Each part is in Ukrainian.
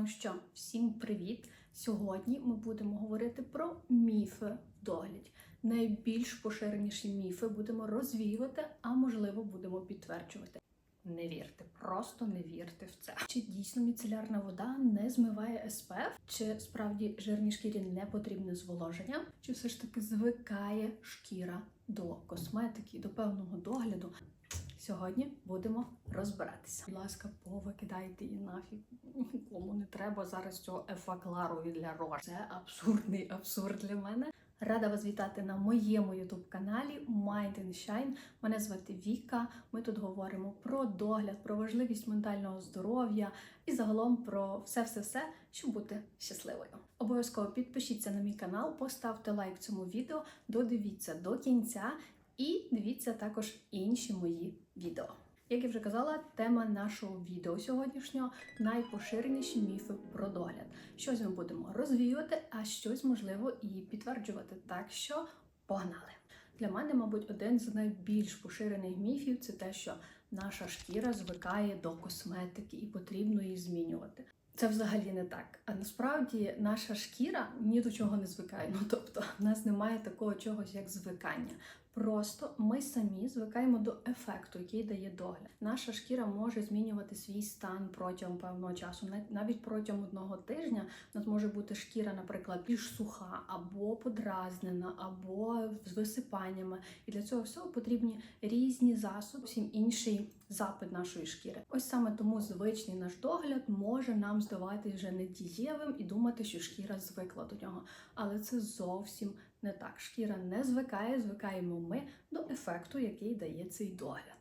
Ну що, всім привіт! Сьогодні ми будемо говорити про міфи в догляді. Найбільш поширеніші міфи будемо розвіювати, а можливо будемо підтверджувати. Не вірте, просто не вірте в це. Чи дійсно міцелярна вода не змиває СПФ? Чи справді жирній шкірі не потрібне зволоження? Чи все ж таки звикає шкіра до косметики, до певного догляду? Сьогодні будемо розбиратися. Будь ласка, повикидайте її нафіг. Кому не треба зараз цього ефаклару для рож. Це абсурдний абсурд для мене. Рада вас вітати на моєму youtube каналі Mind and Shine. Мене звати Віка. Ми тут говоримо про догляд, про важливість ментального здоров'я і загалом про все-все-все, щоб бути щасливою. Обов'язково підпишіться на мій канал, поставте лайк цьому відео, додивіться до кінця і дивіться також інші мої відео. Як я вже казала, тема нашого відео сьогоднішнього найпоширеніші міфи про догляд. Щось ми будемо розвіювати, а щось можливо і підтверджувати. Так що погнали! Для мене, мабуть, один з найбільш поширених міфів це те, що наша шкіра звикає до косметики і потрібно її змінювати. Це взагалі не так. А насправді наша шкіра ні до чого не звикає. Ну тобто, в нас немає такого чогось, як звикання. Просто ми самі звикаємо до ефекту, який дає догляд. Наша шкіра може змінювати свій стан протягом певного часу. Навіть протягом одного тижня у нас може бути шкіра, наприклад, більш суха, або подразнена, або з висипаннями. І для цього всього потрібні різні засоби, всім інший запит нашої шкіри. Ось саме тому звичний наш догляд може нам здаватись вже недієвим і думати, що шкіра звикла до нього. Але це зовсім не так. Шкіра не звикає, звикаємо ми до ефекту, який дає цей догляд.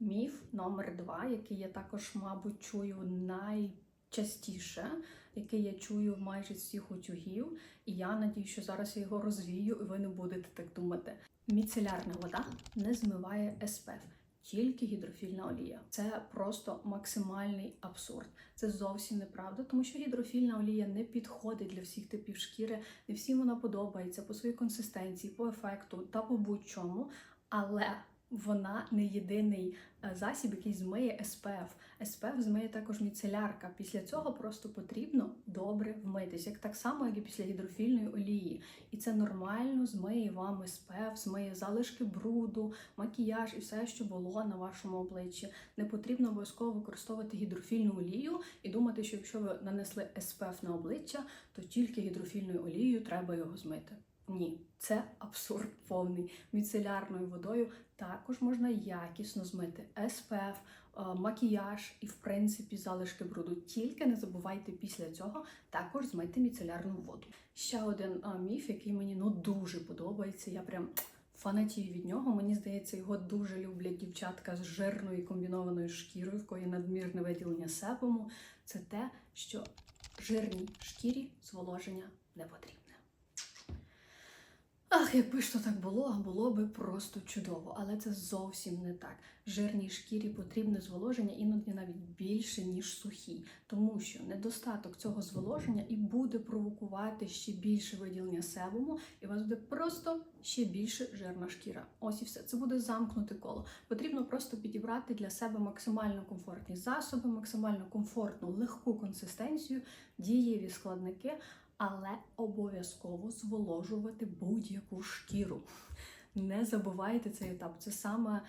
Міф номер два, який я також, мабуть, чую найчастіше, який я чую майже всіх утюгів, і я надію, що зараз я його розвію, і ви не будете так думати. Міцелярна вода не змиває СПФ. Тільки гідрофільна олія. Це просто максимальний абсурд. Це зовсім неправда, тому що гідрофільна олія не підходить для всіх типів шкіри, не всім вона подобається по своїй консистенції, по ефекту та по будь-чому. Але вона не єдиний засіб, який змиє СПФ. СПФ змиє також міцелярка. Після цього просто потрібно добре вмитись, як так само, як і після гідрофільної олії. І це нормально змиє вам СПФ, змиє залишки бруду, макіяж і все, що було на вашому обличчі. Не потрібно обов'язково використовувати гідрофільну олію і думати, що якщо ви нанесли СПФ на обличчя, то тільки гідрофільною олією треба його змити. Ні, це абсурд повний. Міцелярною водою також можна якісно змити СПФ, макіяж і, в принципі, залишки бруду. Тільки не забувайте після цього також змити міцелярну воду. Ще один міф, який мені ну дуже подобається. Я прям фанатію від нього. Мені здається, його дуже люблять дівчатка з жирною комбінованою шкірою, в кої надмірне виділення себуму. Це те, що жирній шкірі зволоження не потрібно. Ах, якби ж то так було, було би просто чудово, але це зовсім не так. Жирній шкірі потрібне зволоження іноді навіть більше, ніж сухій, тому що недостаток цього зволоження і буде провокувати ще більше виділення себуму, і у вас буде просто ще більше жирна шкіра. Ось і все. Це буде замкнути коло. Потрібно просто підібрати для себе максимально комфортні засоби, максимально комфортну, легку консистенцію, дієві складники але обов'язково зволожувати будь-яку шкіру. Не забувайте цей етап. Це саме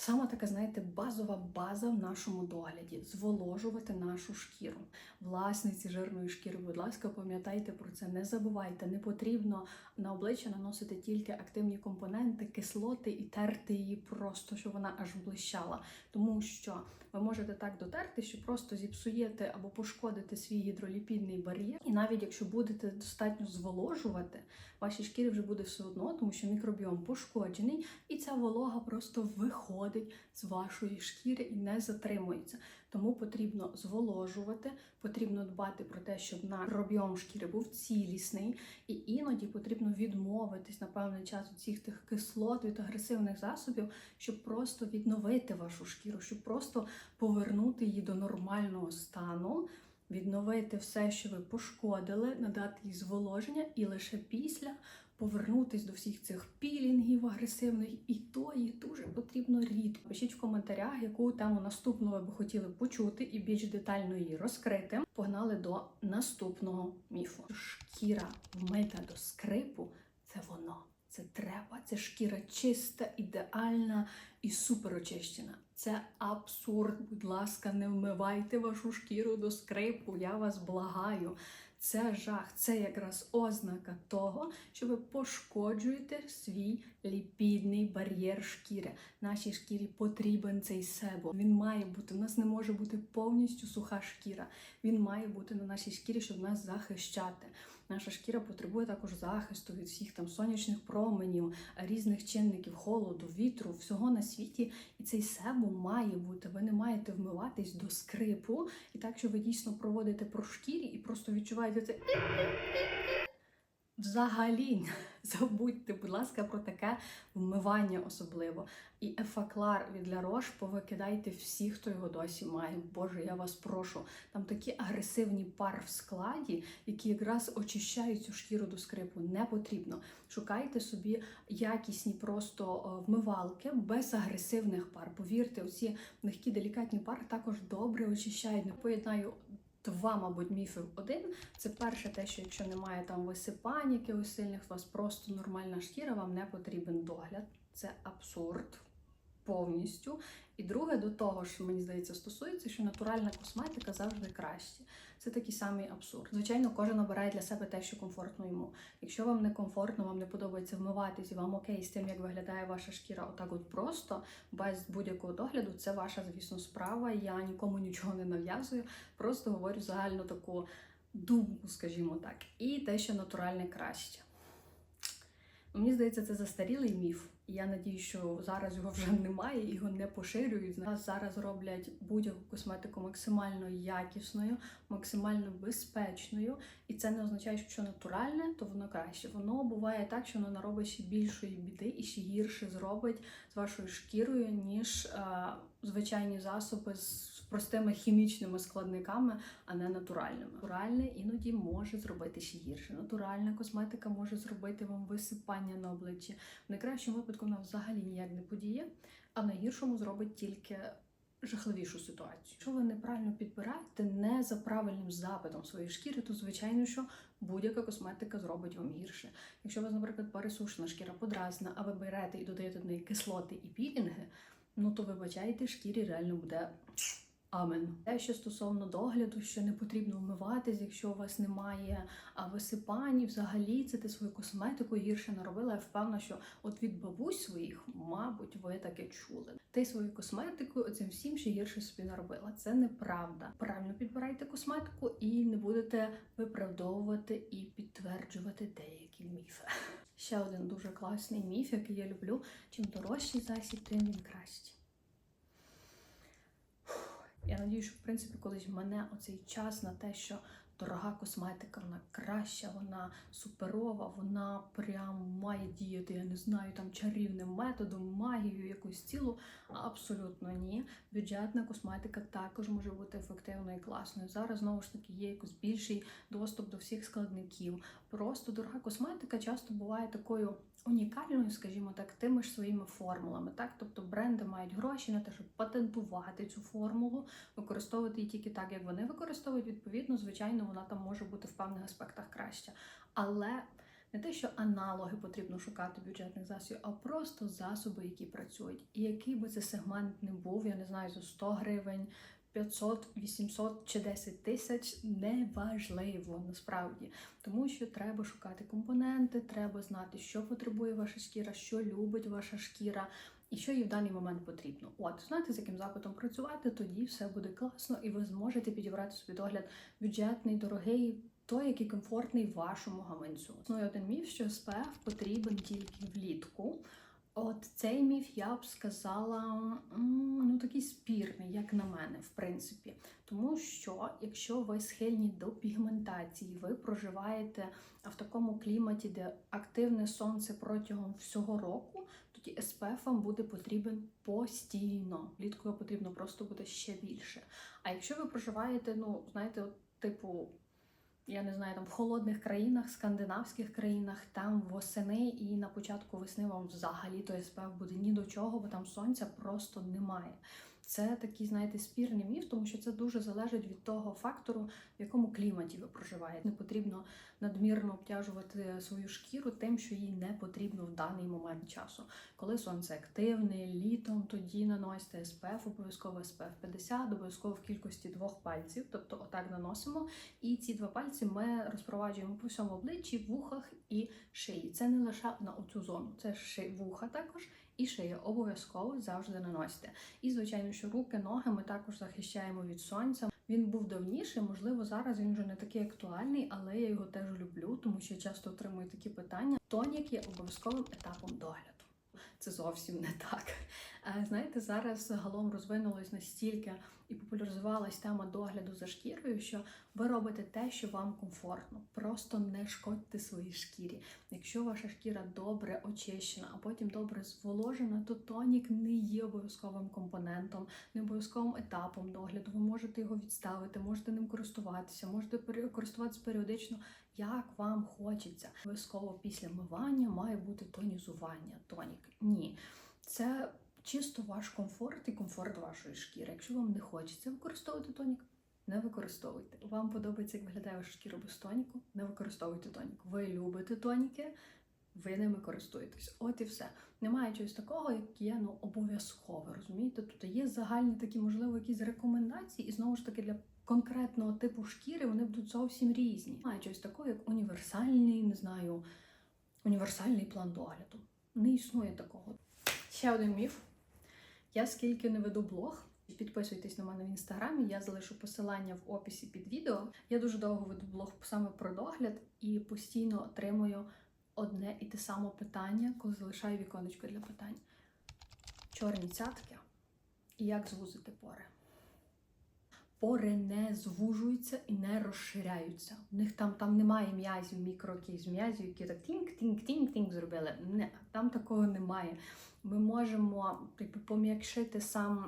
Саме така, знаєте, базова база в нашому догляді зволожувати нашу шкіру. Власниці жирної шкіри, будь ласка, пам'ятайте про це, не забувайте, не потрібно на обличчя наносити тільки активні компоненти, кислоти і терти її просто, щоб вона аж блищала. Тому що ви можете так дотерти, що просто зіпсуєте або пошкодите свій гідроліпідний бар'єр. І навіть якщо будете достатньо зволожувати, вашій шкірі вже буде все одно, тому що мікробіом пошкоджений, і ця волога просто виходить з вашої шкіри і не затримується. Тому потрібно зволожувати, потрібно дбати про те, щоб наш мікробіом шкіри був цілісний, і іноді потрібно відмовитись на певний час від всіх тих кислот, від агресивних засобів, щоб просто відновити вашу шкіру, щоб просто повернути її до нормального стану. відновити все, що ви пошкодили, надати їй зволоження, і лише після повернутись до всіх цих пілінгів агресивних, і то їх дуже потрібно рідко. Пишіть в коментарях, яку тему наступну ви б хотіли почути і більш детально її розкрити. Погнали до наступного міфу. Шкіра вмита до скрипу це воно. Це треба, це шкіра чиста, ідеальна і супер очищена. Це абсурд. Будь ласка, не вмивайте вашу шкіру до скрипу. Я вас благаю. Це жах, це якраз ознака того, що ви пошкоджуєте свій ліпідний бар'єр шкіри. Нашій шкірі потрібен цей себо. Він має бути. У нас не може бути повністю суха шкіра. Він має бути на нашій шкірі, щоб нас захищати. Наша шкіра потребує також захисту від всіх там сонячних променів, різних чинників, холоду, вітру, всього на світі. І цей себум має бути. Ви не маєте вмиватись до скрипу, і так, що ви дійсно проводите про шкірі і просто відчуваєте це. Взагалі забудьте, будь ласка, про таке вмивання особливо. І ефаклар від Ля Рош повикидайте всі, хто його досі має. Боже, я вас прошу. Там такі агресивні пар в складі, які якраз очищають цю шкіру до скрипу. Не потрібно. Шукайте собі якісні просто е, вмивалки без агресивних пар. Повірте, оці легкі делікатні пари також добре очищають. Не поєднаю два, мабуть, міфи в один. Це перше, те, що якщо немає там висипань якихось сильних, у вас просто нормальна шкіра, вам не потрібен догляд. Це абсурд повністю. І друге, до того ж, мені здається, стосується, що натуральна косметика завжди краще. Це такий самий абсурд. Звичайно, кожен обирає для себе те, що комфортно йому. Якщо вам не комфортно, вам не подобається вмиватись, і вам окей з тим, як виглядає ваша шкіра, отак от просто, без будь-якого догляду, це ваша, звісно, справа. Я нікому нічого не нав'язую, просто говорю загальну таку думку, скажімо так. І те, що натуральне краще. Мені здається, це застарілий міф. Я надію, що зараз його вже немає, його не поширюють. Нас зараз роблять будь-яку косметику максимально якісною, максимально безпечною. І це не означає, що натуральне, то воно краще. Воно буває так, що воно наробить ще більшої біди і ще гірше зробить з вашою шкірою, ніж е, звичайні засоби з простими хімічними складниками, а не натуральними. Натуральне іноді може зробити ще гірше. Натуральна косметика може зробити вам висипання на обличчі. В найкращому випадку вона взагалі ніяк не подіє, а в найгіршому зробить тільки жахливішу ситуацію. Якщо ви неправильно підбираєте не за правильним запитом своєї шкіри, то звичайно, що будь-яка косметика зробить вам гірше. Якщо у вас, наприклад, пересушена шкіра подразна, а ви берете і додаєте до неї кислоти і пілінги, ну то вибачайте, шкірі реально буде. Амен. Те, що стосовно догляду, що не потрібно вмиватись, якщо у вас немає висипань, взагалі це ти свою косметику гірше наробила. Я впевнена, що от від бабусь своїх, мабуть, ви таке чули. Ти свою косметику цим всім ще гірше собі наробила. Це неправда. Правильно підбирайте косметику і не будете виправдовувати і підтверджувати деякі міфи. Ще один дуже класний міф, який я люблю. Чим дорожчий засіб, тим він кращий. Я надію, що в принципі колись в мене оцей час на те, що дорога косметика, вона краща, вона суперова, вона прям має діяти, я не знаю, там чарівним методом, магією якусь цілу. Абсолютно ні. Бюджетна косметика також може бути ефективною і класною. Зараз знову ж таки є якось більший доступ до всіх складників. Просто дорога косметика часто буває такою унікальною, скажімо так, тими ж своїми формулами. Так, тобто бренди мають гроші на те, щоб патентувати цю формулу, використовувати її тільки так, як вони використовують. Відповідно, звичайно, вона там може бути в певних аспектах краща. Але не те, що аналоги потрібно шукати бюджетних засобів, а просто засоби, які працюють. І який би це сегмент не був, я не знаю, за 100 гривень. 500, 800 чи 10 тисяч неважливо насправді, тому що треба шукати компоненти, треба знати, що потребує ваша шкіра, що любить ваша шкіра. І що їй в даний момент потрібно. От, знаєте, з яким запитом працювати, тоді все буде класно, і ви зможете підібрати собі догляд бюджетний, дорогий, той, який комфортний вашому гаманцю. Ну і один міф, що СПФ потрібен тільки влітку. От цей міф я б сказала ну такий спірний, як на мене, в принципі. Тому що якщо ви схильні до пігментації, ви проживаєте в такому кліматі, де активне сонце протягом всього року, тоді SPF вам буде потрібен постійно. Влітку потрібно просто буде ще більше. А якщо ви проживаєте, ну знаєте, от типу, я не знаю, там в холодних країнах, скандинавських країнах, там восени і на початку весни вам взагалі той СПФ буде ні до чого, бо там сонця просто немає. Це такий, знаєте, спірний міф, тому що це дуже залежить від того фактору, в якому кліматі ви проживаєте. Не потрібно надмірно обтяжувати свою шкіру тим, що їй не потрібно в даний момент часу. Коли сонце активне, літом тоді наносите SPF, обов'язково SPF 50, обов'язково в кількості двох пальців, тобто отак наносимо. І ці два пальці ми розпроваджуємо по всьому обличчі, вухах і шиї. Це не лише на оцю зону, це ши вуха також. І шия обов'язково завжди наносите. І, звичайно, що руки, ноги ми також захищаємо від сонця. Він був давніше, можливо, зараз він вже не такий актуальний, але я його теж люблю, тому що часто отримую такі питання. Тонік є обов'язковим етапом догляду. Це зовсім не так. Е, Знаєте, зараз загалом розвинулась настільки і популяризувалась тема догляду за шкірою, що ви робите те, що вам комфортно. Просто не шкодьте своїй шкірі. Якщо ваша шкіра добре очищена, а потім добре зволожена, то тонік не є обов'язковим компонентом, не обов'язковим етапом догляду. Ви можете його відставити, можете ним користуватися, можете користуватися періодично, як вам хочеться. Обов'язково після мивання має бути тонізування. Тонік ні, це чисто ваш комфорт і комфорт вашої шкіри. Якщо вам не хочеться використовувати тонік. Не використовуйте. Вам подобається, як виглядає ваша шкіра без тоніку. Не використовуйте тонік. Ви любите тоніки, ви ними користуєтесь. От і все. Немає чогось такого, як є ну обов'язкове. Розумієте? Тут є загальні такі, можливо, якісь рекомендації, і знову ж таки для конкретного типу шкіри вони будуть зовсім різні. Немає чогось такого, як універсальний, не знаю, універсальний план догляду. Не існує такого. Ще один міф. Я скільки не веду блог. Підписуйтесь на мене в інстаграмі, я залишу посилання в описі під відео. Я дуже довго веду блог саме про догляд і постійно отримую одне і те саме питання, коли залишаю віконечко для питань. Чорні цятки і як звузити пори. Пори не звужуються і не розширяються. В них там, там немає м'язів, мікро якихось м'язів, які так тінк-тінк-тінк-тінк зробили. Не, там такого немає. Ми можемо типу, пом'якшити сам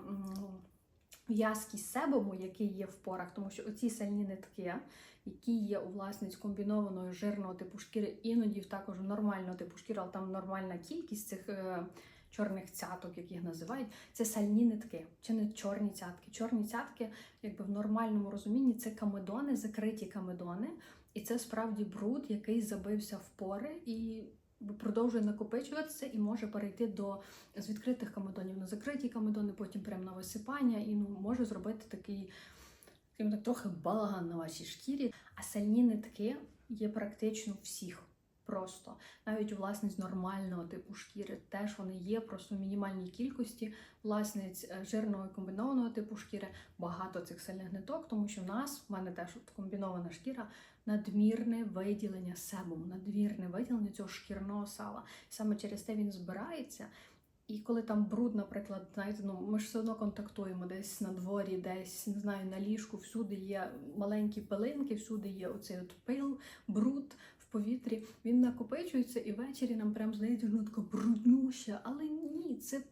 в'язкість себому, який є в порах, тому що оці сальні нитки, які є у власниць комбінованої жирного типу шкіри, іноді також нормального типу шкіри, але там нормальна кількість цих е, чорних цяток, як їх називають, це сальні нитки, чи не чорні цятки. Чорні цятки, якби в нормальному розумінні, це камедони, закриті камедони, і це справді бруд, який забився в пори і продовжує накопичуватися і може перейти до з відкритих камедонів на закриті камедони, потім прямо на висипання, і ну може зробити такий так, трохи балаган на вашій шкірі. А сальні нитки є практично всіх. Просто навіть у власниць нормального типу шкіри теж вони є, просто в мінімальній кількості власниць е, жирного і комбінованого типу шкіри багато цих сальних ниток, тому що в нас, в мене теж комбінована шкіра, надмірне виділення себуму, надмірне виділення цього шкірного сала. Саме через те він збирається. І коли там бруд, наприклад, знаєте, ну ми ж все одно контактуємо десь на дворі, десь не знаю, на ліжку, всюди є маленькі пилинки, всюди є оцей от пил, бруд повітрі. Він накопичується, і ввечері нам прям здається, воно така бруднюща. Але ні, це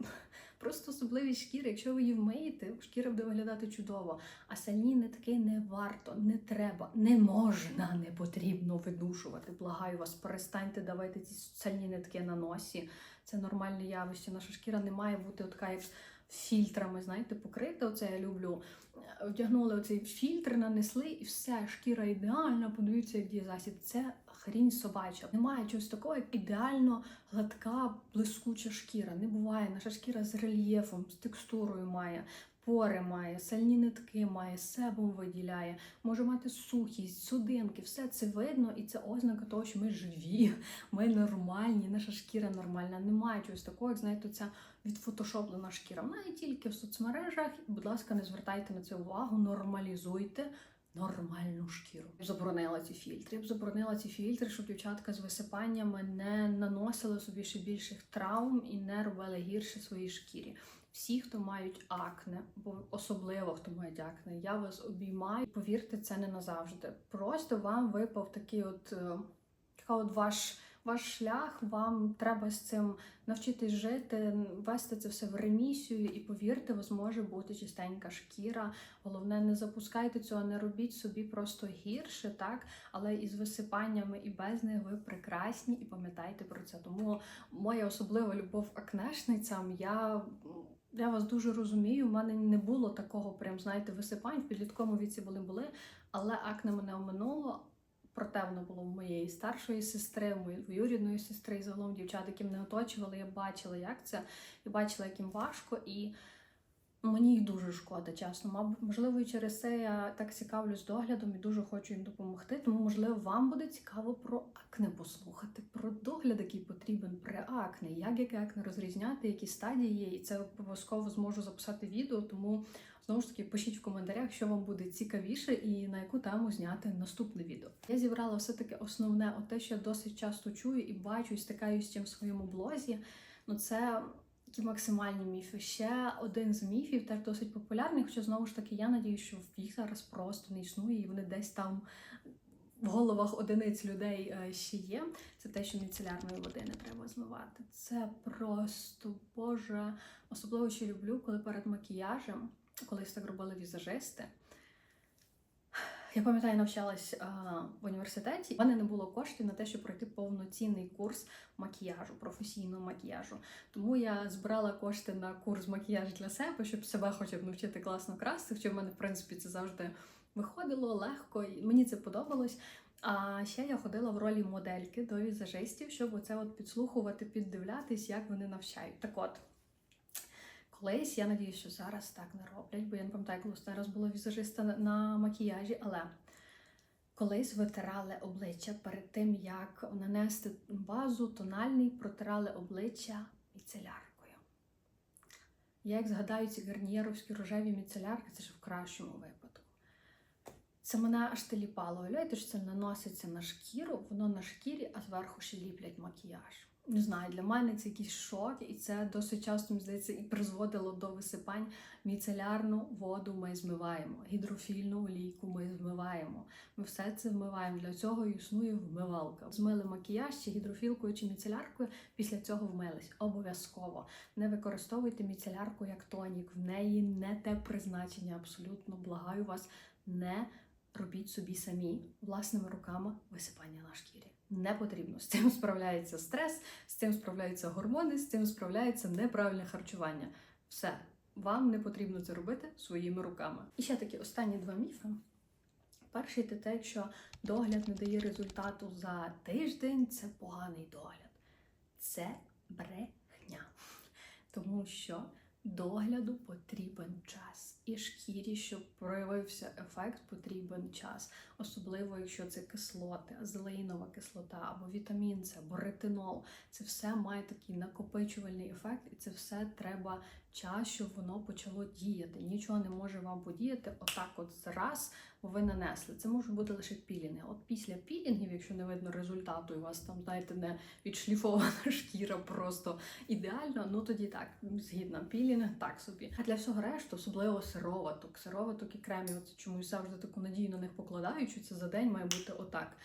просто особливість шкіри. Якщо ви її вмиєте, шкіра буде виглядати чудово. А сальні нитки не варто, не треба, не можна, не потрібно видушувати. Благаю вас, перестаньте давати ці сальні нитки на носі. Це нормальне явище. Наша шкіра не має бути така як фільтрами, знаєте, покрита. Оце я люблю. Вдягнули оцей фільтр, нанесли, і все, шкіра ідеальна. Подивіться, як діє засіб. Це хрінь собача. Немає чогось такого, як ідеально гладка, блискуча шкіра. Не буває. Наша шкіра з рельєфом, з текстурою має. Пори має, сальні нитки має, себум виділяє, може мати сухість, судинки, все це видно, і це ознака того, що ми живі, ми нормальні, наша шкіра нормальна. Немає чогось такого, як знаєте, ця відфотошоплена шкіра. Вона є тільки в соцмережах. Будь ласка, не звертайте на це увагу, нормалізуйте. Нормальну шкіру. Я б заборонила ці фільтри. Я б заборонила ці фільтри, щоб дівчатка з висипаннями не наносили собі ще більших травм і не робили гірше своїй шкірі. Всі, хто мають акне, бо особливо хто мають акне, я вас обіймаю. Повірте, це не назавжди. Просто вам випав такий от, е, така от ваш ваш шлях, вам треба з цим навчитись жити, вести це все в ремісію, і повірте, вас може бути чистенька шкіра. Головне, не запускайте цього, не робіть собі просто гірше, так? Але із висипаннями і без них ви прекрасні і пам'ятайте про це. Тому моя особлива любов акнешницям. Я я вас дуже розумію. У мене не було такого, прям знаєте, висипань в підлітковому віці були були, але акне мене оминуло. Проте воно було в моєї старшої сестри, моєї двоюрідної сестри, і загалом дівчат, які мене оточували, я бачила, як це, і бачила, як їм важко, і мені їх дуже шкода, чесно. Можливо, і через це я так цікавлюсь доглядом і дуже хочу їм допомогти. Тому, можливо, вам буде цікаво про акне послухати, про догляд, який потрібен при акне, як яке акне розрізняти, які стадії є, і це обов'язково зможу записати відео, тому. Знову ж таки, пишіть в коментарях, що вам буде цікавіше і на яку тему зняти наступне відео. Я зібрала все-таки основне, от те, що я досить часто чую і бачу, і стикаюся з цим в своєму блозі. Ну це такі максимальні міфи. Ще один з міфів, теж досить популярний, хоча знову ж таки я надію, що їх зараз просто не існує, і вони десь там. В головах одиниць людей е, ще є. Це те, що міцелярної води не треба змивати. Це просто боже. Особливо ще люблю, коли перед макіяжем колись так робили візажисти. Я пам'ятаю, навчалась а, в університеті. У мене не було коштів на те, щоб пройти повноцінний курс макіяжу, професійного макіяжу. Тому я збирала кошти на курс макіяжу для себе, щоб себе хоча б навчити класно красти. Хоча в мене, в принципі, це завжди виходило легко, і мені це подобалось. А ще я ходила в ролі модельки до візажистів, щоб оце от підслухувати, піддивлятись, як вони навчають. Так от. Колись я надію, що зараз так не роблять, бо я не пам'ятаю, коли останній раз була візажиста на макіяжі, але колись витирали обличчя перед тим, як нанести базу, тональний, протирали обличчя міцеляркою. Я як згадаю ці гарнієровські рожеві міцелярки, це ж в кращому випадку. Це мене аж теліпало. Уявляєте, що це наноситься на шкіру, воно на шкірі, а зверху ще ліплять макіяж не знаю, для мене це якийсь шок, і це досить часто мені здається і призводило до висипань. Міцелярну воду ми змиваємо, гідрофільну олійку ми змиваємо. Ми все це вмиваємо. Для цього існує вмивалка. Змили макіяж чи гідрофілкою чи міцеляркою. Після цього вмились. Обов'язково не використовуйте міцелярку як тонік. В неї не те призначення. Абсолютно благаю вас, не робіть собі самі власними руками висипання на шкірі не потрібно. З цим справляється стрес, з цим справляються гормони, з цим справляється неправильне харчування. Все, вам не потрібно це робити своїми руками. І ще такі останні два міфи. Перший це те, що догляд не дає результату за тиждень, це поганий догляд. Це брехня. Тому що догляду потрібен час. І шкірі, щоб проявився ефект, потрібен час. Особливо, якщо це кислоти, азелеїнова кислота або вітамін С, або ретинол. Це все має такий накопичувальний ефект, і це все треба час, щоб воно почало діяти. Нічого не може вам подіяти отак, от зараз, ви нанесли. Це можуть бути лише пілінги. От після пілінгів, якщо не видно результату, і у вас там, знаєте, не відшліфована шкіра просто ідеально, ну тоді так, згідно пілінг, так собі. А для всього решту, особливо сироваток, сироваток і кремів, чомусь завжди таку надію на них покладають, що це за день має бути отак.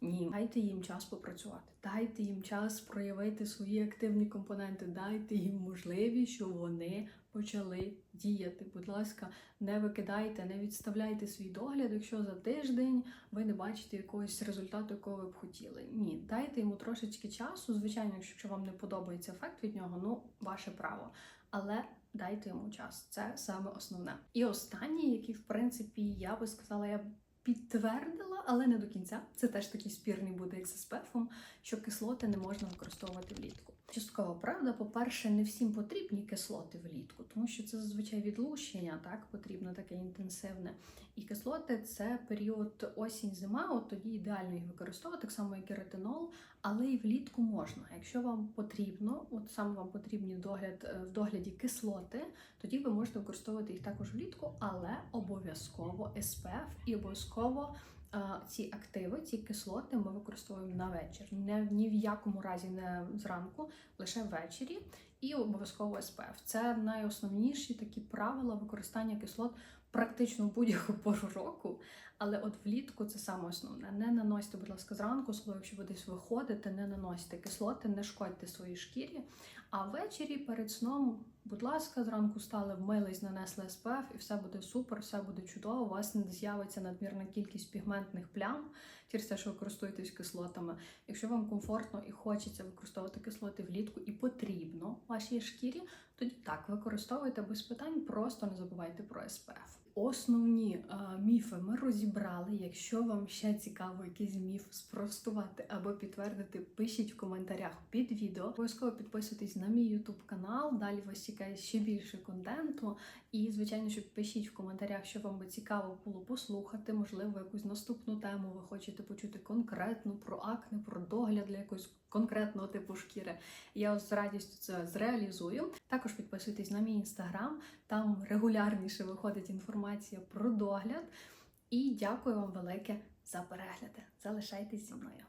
Ні, дайте їм час попрацювати, дайте їм час проявити свої активні компоненти, дайте їм можливість, щоб вони почали діяти. Будь ласка, не викидайте, не відставляйте свій догляд, якщо за тиждень ви не бачите якогось результату, якого ви б хотіли. Ні, дайте йому трошечки часу. Звичайно, якщо вам не подобається ефект від нього, ну ваше право. Але дайте йому час. Це саме основне. І останнє, який, в принципі, я би сказала, я підтвердила, але не до кінця. Це теж такий спірний буде як з СПФом, що кислоти не можна використовувати влітку. Частково правда, по-перше, не всім потрібні кислоти влітку, тому що це зазвичай відлущення, так потрібно таке інтенсивне. І кислоти це період осінь-зима, от тоді ідеально їх використовувати, так само, як і ретинол, але і влітку можна. Якщо вам потрібно, от саме вам потрібні догляд е, в догляді кислоти, тоді ви можете використовувати їх також влітку, але обов'язково SPF і обов'язково. Ці активи, ці кислоти ми використовуємо на вечір. Не ні в якому разі не зранку, лише ввечері, і обов'язково СПФ. Це найосновніші такі правила використання кислот практично будь-яку пору року. Але от влітку це саме основне. Не наносьте, будь ласка, зранку, особливо якщо ви десь виходите, не наносьте кислоти, не шкодьте своїй шкірі. А ввечері перед сном, будь ласка, зранку стали, вмились, нанесли СПФ, і все буде супер, все буде чудово. У вас не з'явиться надмірна кількість пігментних плям через те, що ви користуєтесь кислотами. Якщо вам комфортно і хочеться використовувати кислоти влітку і потрібно вашій шкірі, тоді так використовуйте без питань, просто не забувайте про SPF. Основні е, міфи ми розібрали. Якщо вам ще цікаво якийсь міф спростувати або підтвердити, пишіть в коментарях під відео. Обов'язково підписуйтесь на мій YouTube канал. Далі вас чекає ще більше контенту. І, звичайно, що пишіть в коментарях, що вам би цікаво було послухати. Можливо, якусь наступну тему ви хочете почути конкретну про акне, про догляд для якогось конкретного типу шкіри. Я з радістю це зреалізую. Також підписуйтесь на мій інстаграм, там регулярніше виходить інформація про догляд. І дякую вам велике за перегляди. Залишайтесь зі мною.